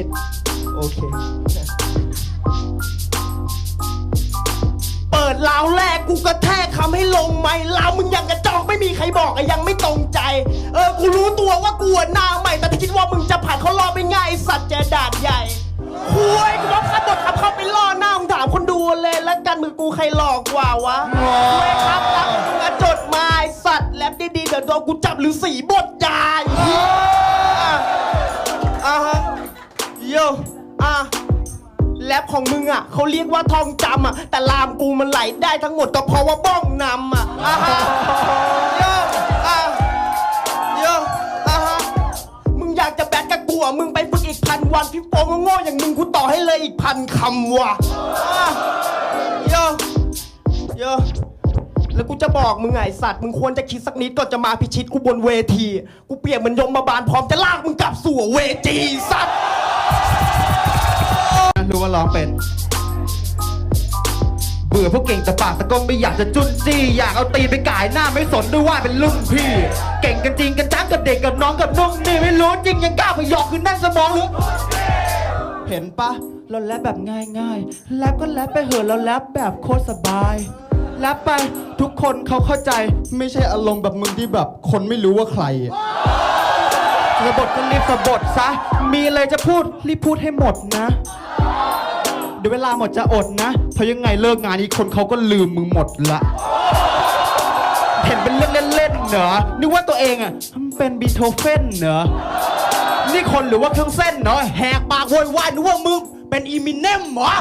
minute โอเค เปิดลาวแรกกูกระแทกคำให้ลงไหมลาวมึงยังกระจอกไม่มีใครบอกอะยังไม่ตรงใจ เออ กูรู้ตัวว่ากูอะหน้าใหม่ แต่ถ้าคิดว่ามึงจะผ่านเขารอบไม่ง่ายไอ้สัตว์เจอดาดใหญ่คุยกูบอกขับบทขับเข้าไปล่อหน้ามึงถามคนดูเลยแล้วกันมือกูใครหลอกกว่าวะคุยครับรักมึงอะจดมาไอ้สัตว์แลบดีๆเดี๋ยวโดนกูจับหรือสีบทยาย โยอะแรปของมึงอะเขาเรียกว่าทองจำอะ แต่ลามกูมันไหลได้ทั้งหมดก็เพราะว่าบ้องนำอะอ่าฮะโยอะโยอ่าฮะมึงอยากจะแบทกับกูอะมึงไปฝึกอีกพันวันพี่โป้งโง่ๆอย่างมึงกูต่อให้เลยอีกพันคำว่ะอะโยโยแล้วกูจะบอกมึงไงสัตว์มึงควรจะคิดสักนิดก่อนจะมาพิชิตกูบนเวที กูเปรียบเหมันยมมาบาลพร้อมจะลากมึงกลับสู่เวทีสัตว์ รู้ว่าร้องเป็น เบื่อพวกเก่งแต่ปากแต่ก็ไม่อยากจะจุนจี้อยากเอาตีนไปก่ายหน้าไม่สนด้วยว่าเป็นรุ่นพี่ เก่งกันจริงกันจังกับเด็กกับน้องกับนุ่งนี่ไม่รู้จริงยังกล้าไปหยอกคือนั่นสมองหรือเห็นปะเราแรปแบบง่ายๆแรปก็แรปไปเหอะเราแรปแบบโคตรสบายแรปไปทุกคนเขาเข้าใจไม่ใช่อารมณ์แบบมึงที่แบบ คนไม่รู้ว่าใครสะบทก็รีบสะบทซะ มีอะไรจะพูดรีบพูดให้หมดนะ เดี๋ยวเวลาหมดจะอดนะเพราะยังไงเลิกงานนี้คนเขาก็ลืมมึงหมดละ เห็นเป็นเรื่องเล่นๆเหรอนึกว่าตัวเองอะมันเป็นบีโธเฟนเหรอนี่คนหรือว่าเครื่องเส้นเนาะแหกปากโวยวายนึกว่ามึงเป็นอีมิเนมเหรอ